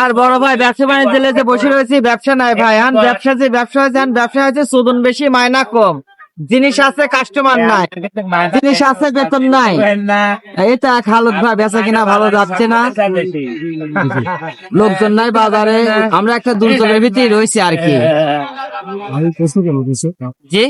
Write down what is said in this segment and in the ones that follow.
আর বড় ভাই ব্যবসা বাণিজ্য যে বসে রয়েছে ব্যবসা নাই ভাই। আন ব্যবসা যে ব্যবসা হয়েছে ব্যবসা হয়েছে সুদন বেশি মায়না কম। জিনিস আছে কাস্টমার নাই। জিনিস আছে বেতন নাই। এটা খালুদ ভাই বেচা কিনা ভালো যাচ্ছে না। লোকজন নাই বাজারে আমরা একটা দুর্যোগের ভিতরে রয়েছি আর কি। কিছু জি?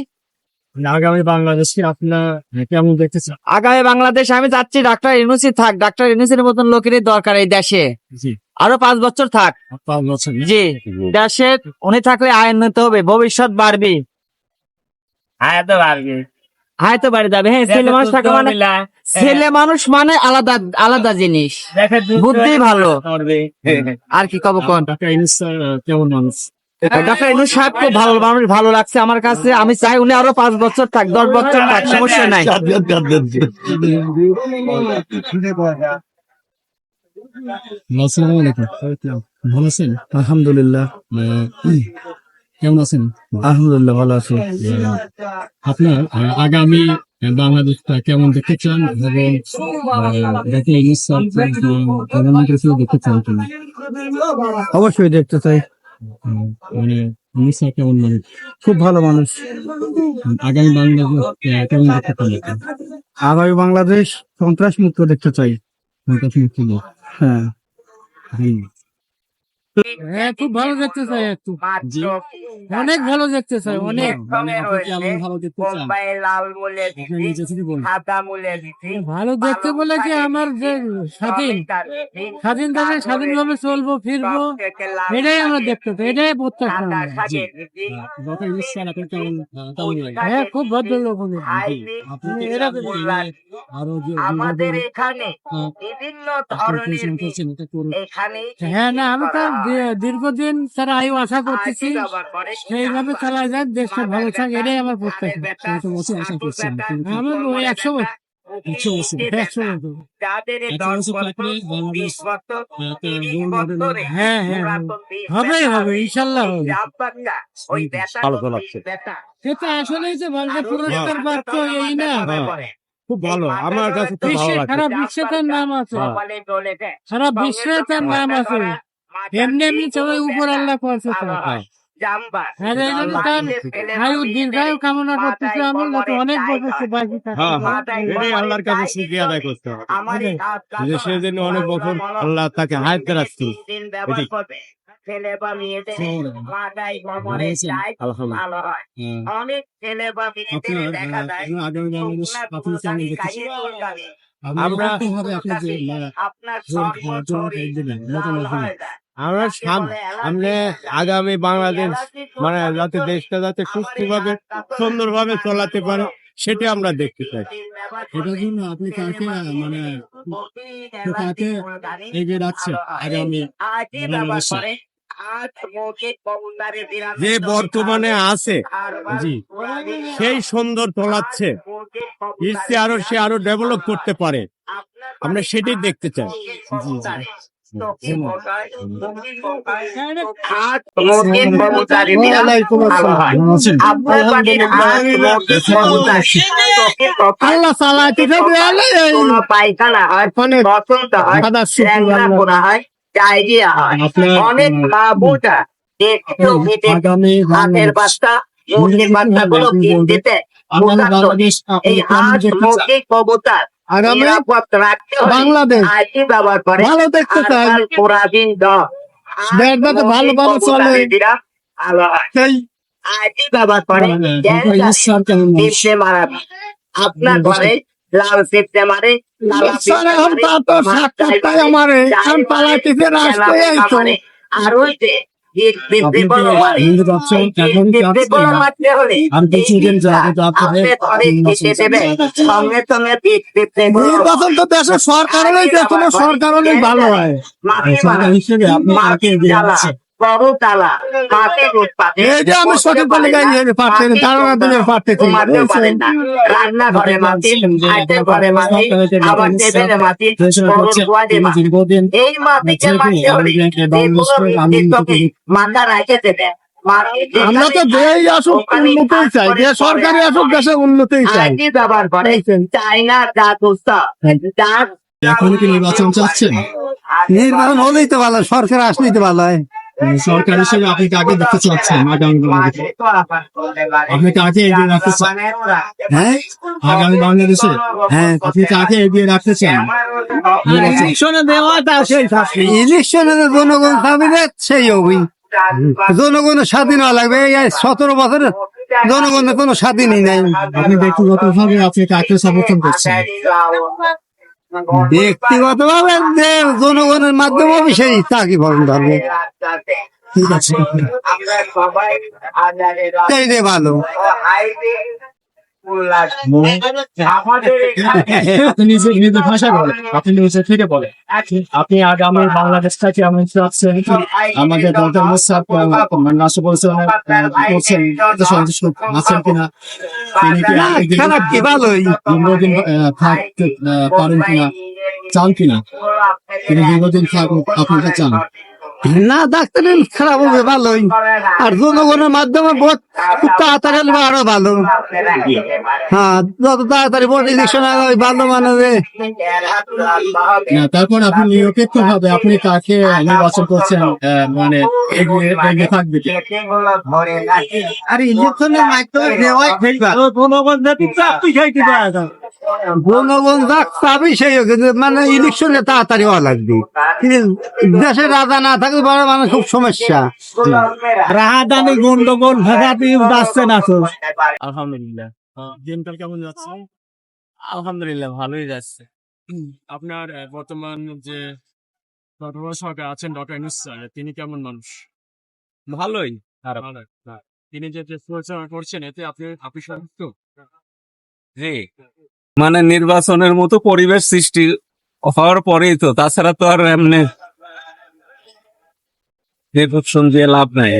আগামী বাংলাদেশে আপনার কেমন দেখতেছেন আগামী বাংলাদেশ আমি যাচ্ছি ডাক্তার ইউনুসি থাক ডাক্তার ইউনুসির মতন লোকেরই দরকার এই দেশে। জি। আরও পাঁচ বছর থাক। পাঁচ বছর জি। দেশে উনি থাকলে আয় উন্নত হবে ভবিষ্যৎ বাড়বে। আয় তো বাড়ি যাবে। হ্যাঁ ছেলে মানুষ থাকা মানে ছেলে মানুষ মানে আলাদা আলাদা জিনিস। বুদ্ধি ভালো। আর কি কব কোন? কেমন মানুষ? ডাক্তার ইউনুস সাহেব খুব ভালো মানুষ ভালো লাগছে আমার কাছে আমি চাই উনি আরও পাঁচ বছর থাক দশ বছর থাক সমস্যা নাই ভালো আছেন আলহামদুলিল্লাহ কেমন আছেন আলহামদুলিল্লাহ ভালো আছি আপনার আগামী বাংলাদেশটা কেমন দেখতে চান এবং দেখে প্রধানমন্ত্রী দেখতে চান অবশ্যই দেখতে চাই মানে ইউনুস কেমন মানুষ। খুব ভালো মানুষ। আগামী বাংলাদেশ কেমন দেখতে চান আগামী বাংলাদেশ সন্ত্রাস মুক্ত দেখতে চাই। সন্ত্রাস মুক্ত হ্যাঁ। হুম। হ্যাঁ খুব ভালো দেখতে চাই একটু। অনেক ভালো দেখতে চাই অনেক। আপনি কি এমন ভালো দেখতে চান আপনি নিজে থেকে বলুন। ভালো দেখতে বলে কি আমার যে স্বাধীন স্বাধীন দেশে স্বাধীনভাবে চলবো ফিরবো। এটাই আমরা দেখতে চাই এটাই প্রত্যাশা কেমন লাগে? হ্যাঁ খুব ভদ্রলোক আরও আমাদের এখানে বিভিন্ন ধরনের বীজ করছেন এটা করুন। এখানে হ্যাঁ না আমি তো দীর্ঘদিন তারা আয়ু আশা করতেছি সেইভাবে চালাই যায় দেশটা ভালো থাক এটাই আমার প্রত্যাশা। আশা করছেন কিন্তু ওই একশো বছর। হ্যাঁ হ্যাঁ হ্যাঁ। হবে ইনশাল্লাহ ভালো লাগছে। সেটা যে পুরস্কার প্রাপ্ত এই না। খুব ভালো আমার কাছে খুব ভালো বিশ্বে সারা বিশ্বে তার নাম আছে। সারা বিশ্বে তার নাম আছে। এমনি এমনি সবাই উপর আল্লাহ করছে তো হয়। অনেক বছর আমার আল্লাহ তাকে হায়াত রাখছে। ছেলে বা মেয়েদের মাথায় যায়, ভালো হয়। হ্যাঁ। অনেক ছেলে বা মেয়েদের দেখা যায় আপনার। হয়ে যায়। আমরা তাকে সাম আমরা আগামী বাংলাদেশ মানে যাতে দেশটা যাতে সুস্থভাবে সুন্দরভাবে চালাতে পারে সেটা আমরা দেখতে চাই। এটার জন্য আপনি কাকে মানে কাকে এগিয়ে রাখছে আগামী বাংলাদেশে। যে বর্তমানে আছে জি। সেই সুন্দর চেয়ে আরও সে আরও ডেভেলপ করতে পারে। আমরা সেটাই দেখতে চাই। জি হ্যাঁ, হয়। আল্লাহ। চালাইতে এই পায়খানা হয়, বসন্ত হয়, হয়, ডায়রিয়া হয়। অনেক হাতের বাচ্চা মুরগির মুরগি কবুতর। আগামী বাংলাদেশ। ভালো দেখতে চাই। ভালো ভালো চলে। সেই আপনার ঘরে লাল মারে আমার। আর ওইতে তো নির্বাচন দেশের সরকার হলেই সরকার হলেই ভালো হয়। সরকার হিসেবে আপনি আমি সঠিক বলে গাই ধারণা মাটি, ঘরে মাটি, আবার টেবিলে মাটি, মাটি। এই মাটিকে মাথা রাখে দেবে। আমরা তো দেই আসুক উন্নতিই চাই যে সরকারি আসুক দেশে উন্নতি চাই। ব্যবহার করে। চাইনা জাত উৎসব জাত এখন কি নির্বাচন চাচ্ছেন নির্বাচন হলেই তো ভালো সরকার আসলেই তো ভালো হয় সরকার হিসেবে আপনি কাকে দেখতে চাচ্ছেন? আগামী বাংলাদেশে? আপনি কাকে এগিয়ে রাখতে চান হ্যাঁ? আগামী বাংলাদেশে? হ্যাঁ আপনি কাকে এগিয়ে রাখতে চান? ইলেকশনে দেওয়াটা সেই ইলেকশনে তো জনগণ থাকবে যে সেই হবি জনগণের স্বাধীন হওয়া লাগবে। এই সতেরো বছর জনগণের কোনো স্বাধীনই নাই। আপনি ব্যক্তিগত ভাবে আপনি কাকে সমর্থন করছেন? ব্যক্তিগত ভাবে যে জনগণের মাধ্যমে সেই চাকরি পালন করবে ঠিক আছে। আমরা সবাই সেইটাই ভালো আপনি থেকে আগামী বাংলাদেশটাকে আমি চাচ্ছেন আমাদের বলছেন সন্তুষ্ট আছেন কিনা? তিনি কি দীর্ঘদিন থাকতে পারেন কিনা? চান কিনা? তিনি দীর্ঘদিন থাকুক আপনাকে চান। না ডাক্তারের খারাপ হবে ভালোই আর জনগণের মাধ্যমে ভোট খুব তাড়াতাড়ি হলে আরও ভালো। হ্যাঁ যত তাড়াতাড়ি ভোট ইলেকশন হয় ভালো মানে তারপর আপনি নিরপেক্ষ ভাবে আপনি কাকে নির্বাচন করছেন? মানে এগিয়ে থাকবে? আর ইলেকশনের মাধ্যমে দেওয়াই জনগণ জনগণ যা চাবি সেই কিন্তু মানে ইলেকশনে তাড়াতাড়ি হওয়া লাগবে। কিন্তু দেশে রাজা না থাকলে বড় মানুষ খুব সমস্যা। রাহাদানি গন্ডগোল ভেজাতি যাচ্ছে না তো। আলহামদুলিল্লাহ। দিনকাল কেমন যাচ্ছে? আলহামদুলিল্লাহ ভালোই যাচ্ছে। আপনার বর্তমান যে বর্তমান সরকার আছেন ডক্টর ইউনুস স্যার তিনি কেমন মানুষ? ভালোই তিনি যে যে পরিচালনা করছেন এতে আপনি আপনি সন্তুষ্ট? জি। মানে নির্বাচনের মতো পরিবেশ সৃষ্টি হওয়ার পরেই তো, তাছাড়া তো আর এমনি নির্বাচন দিয়ে লাভ নাই।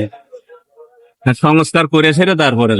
সংস্কার করে সেটা তারপরে